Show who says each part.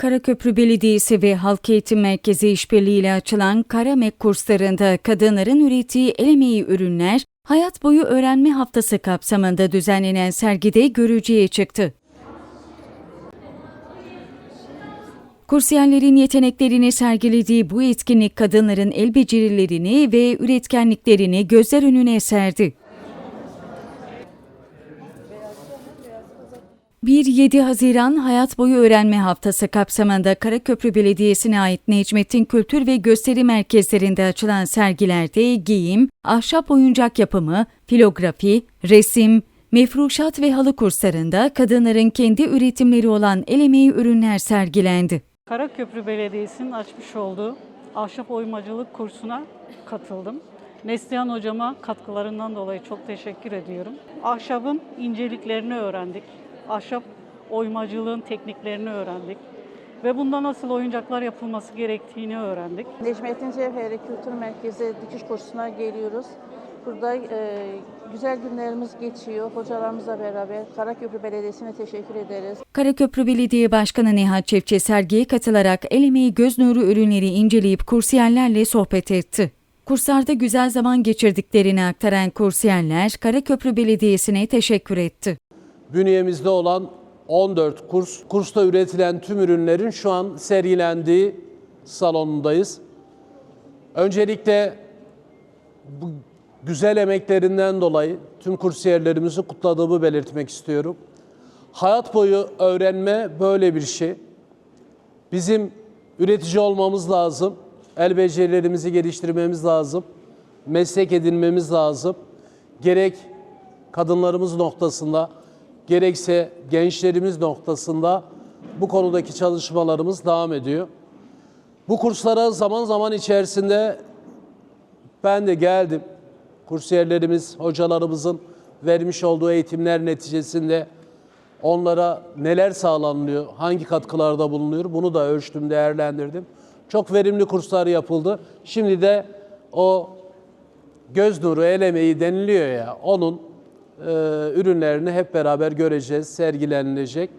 Speaker 1: Karaköprü Belediyesi ve Halk Eğitim Merkezi işbirliğiyle açılan Karamek kurslarında kadınların ürettiği el emeği ürünler, hayat boyu öğrenme haftası kapsamında düzenlenen sergide görücüye çıktı. Kursiyerlerin yeteneklerini sergilediği bu etkinlik kadınların el becerilerini ve üretkenliklerini gözler önüne serdi. 1-7 Haziran Hayat Boyu Öğrenme Haftası kapsamında Karaköprü Belediyesi'ne ait Necmettin Kültür ve Gösteri Merkezlerinde açılan sergilerde giyim, ahşap oyuncak yapımı, filografi, resim, mefruşat ve halı kurslarında kadınların kendi üretimleri olan el emeği ürünler sergilendi.
Speaker 2: Karaköprü Belediyesi'nin açmış olduğu ahşap oymacılık kursuna katıldım. Neslihan hocama katkılarından dolayı çok teşekkür ediyorum. Ahşabın inceliklerini öğrendik. Ahşap oymacılığın tekniklerini öğrendik. Ve bunda nasıl oyuncaklar yapılması gerektiğini öğrendik.
Speaker 3: Necmettin Cevheri Kültür Merkezi dikiş kursuna geliyoruz. Burada e, güzel günlerimiz geçiyor. Hocalarımızla beraber Karaköprü Belediyesi'ne teşekkür ederiz.
Speaker 1: Karaköprü Belediye Başkanı Nihat Çiftçi sergiye katılarak el emeği göz nuru ürünleri inceleyip kursiyerlerle sohbet etti. Kurslarda güzel zaman geçirdiklerini aktaran kursiyerler Karaköprü Belediyesi'ne teşekkür etti.
Speaker 4: Bünyemizde olan 14 kurs, kursta üretilen tüm ürünlerin şu an sergilendiği salonundayız. Öncelikle bu güzel emeklerinden dolayı tüm kursiyerlerimizi kutladığımı belirtmek istiyorum. Hayat boyu öğrenme böyle bir şey. Bizim üretici olmamız lazım. El becerilerimizi geliştirmemiz lazım. Meslek edinmemiz lazım. Gerek kadınlarımız noktasında, gerekse gençlerimiz noktasında bu konudaki çalışmalarımız devam ediyor. Bu kurslara zaman zaman içerisinde ben de geldim. Kursiyerlerimiz, hocalarımızın vermiş olduğu eğitimler neticesinde onlara neler sağlanıyor, hangi katkılarda bulunuyor bunu da ölçtüm, değerlendirdim. Çok verimli kurslar yapıldı. Şimdi de o göz nuru, el emeği deniliyor ya, onun ürünlerini hep beraber göreceğiz, sergilenilecek.